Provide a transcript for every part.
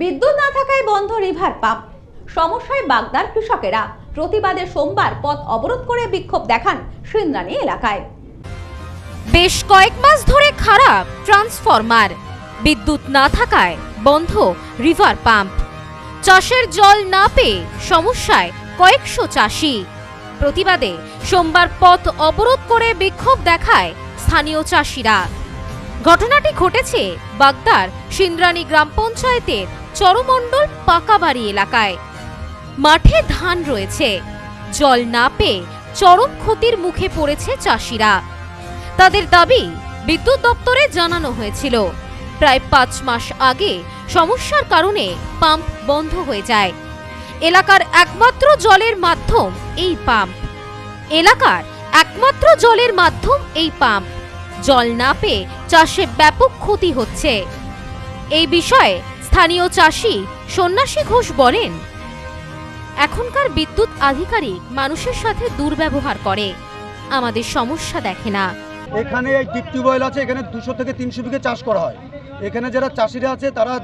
বিদ্যুৎ না থাকায় বন্ধ রিভার পাম্প। সমস্যায় বাগদার কৃষকেরা প্রতিবাদে সোমবার পথ অবরোধ করে বিক্ষোভ দেখান সিন্দ্রানী এলাকায়। বেশ কয়েক মাস ধরে খারাপ ট্রান্সফরমার। বিদ্যুৎ না থাকায় বন্ধ রিভার পাম্প। চাষের জল না পেয়ে সমস্যায় কয়েকশো চাষি। প্রতিবাদে সোমবার পথ অবরোধ করে বিক্ষোভ দেখায় স্থানীয় চাষিরা। ঘটনাটি ঘটেছে বাগদার সিন্দ্রানী গ্রাম পঞ্চায়েতের চরমণ্ডল পাকাবাড়ি এলাকায়। মাঠে ধান রয়েছে। জল না পেয়ে চরম ক্ষতির মুখে পড়েছে চাষিরা। তাদের দাবি বিদ্যুৎ দপ্তরে জানানো হয়েছিল। প্রায় পাঁচ মাস আগে সমস্যার কারণে পাম্প বন্ধ হয়ে যায়। এলাকার একমাত্র জলের মাধ্যম এই পাম্প। এলাকার একমাত্র জলের মাধ্যম এই পাম্প। জল না পেয়ে চাষে ব্যাপক ক্ষতি হচ্ছে। এই বিষয়ে স্থানীয় চাষি সন্ন্যাসী ঘোষ বলেন, এখনকার বিদ্যুৎ আধিকারিক মানুষের সাথে দুর্ব্যবহার করে। আমাদের সমস্যা দেখে না। এখানে এই টিউবওয়েল আছে, এখানে দুশো থেকে তিনশো বিঘে চাষ করা হয়। এখানে যারা চাষিরা আছে, তারা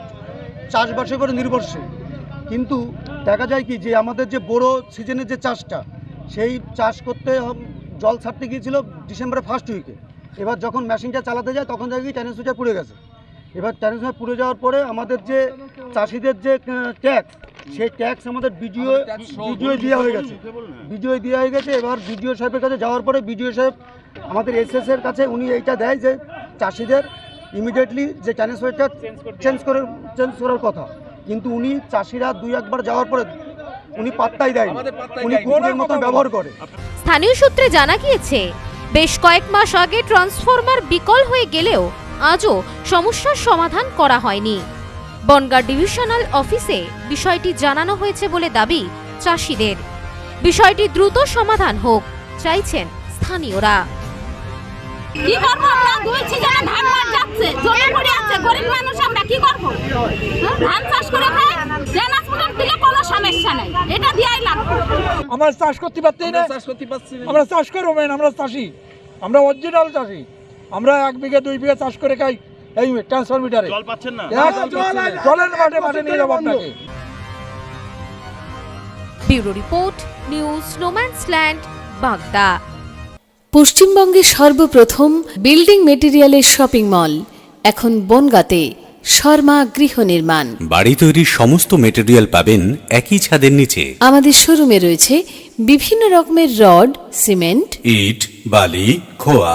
চাষবাসের উপরে নির্ভরশীল। কিন্তু দেখা যায় কি, যে আমাদের যে বড় সিজনের যে চাষটা, সেই চাষ করতে জল ছাড়তে গিয়েছিল ডিসেম্বরের ফার্স্ট উইকে এবার যখন মেশিনটা চালাতে যায়, তখন দেখি ট্যানেল সুইচটা পুড়ে গেছে। এবার সুইচ পুড়ে যাওয়ার পরে আমাদের যে চাষিদের যে ট্যাক্স সেই ট্যাক্স আমাদের বিডিও বিডিও দেওয়া হয়ে গেছে। বিডিও দেওয়া হয়ে গেছে। এবার বিডিও সাহেবের কাছে যাওয়ার পরে বিডিও সাহেব আমাদের এসএস এর কাছে উনি এইটা দেয় যে চাষিদের ইমিডিয়েটলি যে ট্রান্সফারটা চেঞ্জ করে চেঞ্জ করার কথা। কিন্তু উনি চাষিরা দুই একবার যাওয়ার পরে উনি পাত্তাই দেয় উনি কুকুরের মতন ব্যবহার করে। স্থানীয় সূত্রে জানা গিয়েছে বেশ কয়েক মাস আগে ট্রান্সফরমার বিকল হয়ে গেলেও আজও সমস্যার সমাধান করা হয়নি। বনগাঁ ডিভিশনাল অফিসে বিষয়টি জানানো হয়েছে বলে দাবি চাষিদের। বিষয়টি দ্রুত সমাধান হোক চাইছেন স্থানীয়রা। কি করব আমরা? দুই সিজনে ধান মার যাচ্ছে জমি পড়ে আছে গরিব মানুষ আমরা কি করব? হ্যাঁ? ধান চাষ করে খাই ট্রান্সপোর্টার দিলে কোনো সমস্যা নেই এটা দিয়াই লাগবে। আমরা চাষ করতে পারতেই না। চাষ করতে পারছি আমরা চাষ করব আমরা চাষি। আমরা অরিজিনাল চাষি। আমরা এক বিঘা দুই বিঘা চাষ করে খাই এই ট্রান্সফার মিটারে জল পাচ্ছেন না? জলের মাঠে মাঠে নিয়ে যাব আপনাকে। Bureau report news no man's land Bagda পশ্চিমবঙ্গের সর্বপ্রথম বিল্ডিং মেটেরিয়ালের শপিং মল এখন বনগাঁতে শর্মা গৃহ নির্মাণ। বাড়ি তৈরির সমস্ত মেটেরিয়াল পাবেন একই ছাদের নিচে। আমাদের শোরুমে রয়েছে বিভিন্ন রকমের রড সিমেন্ট ইট বালি খোয়া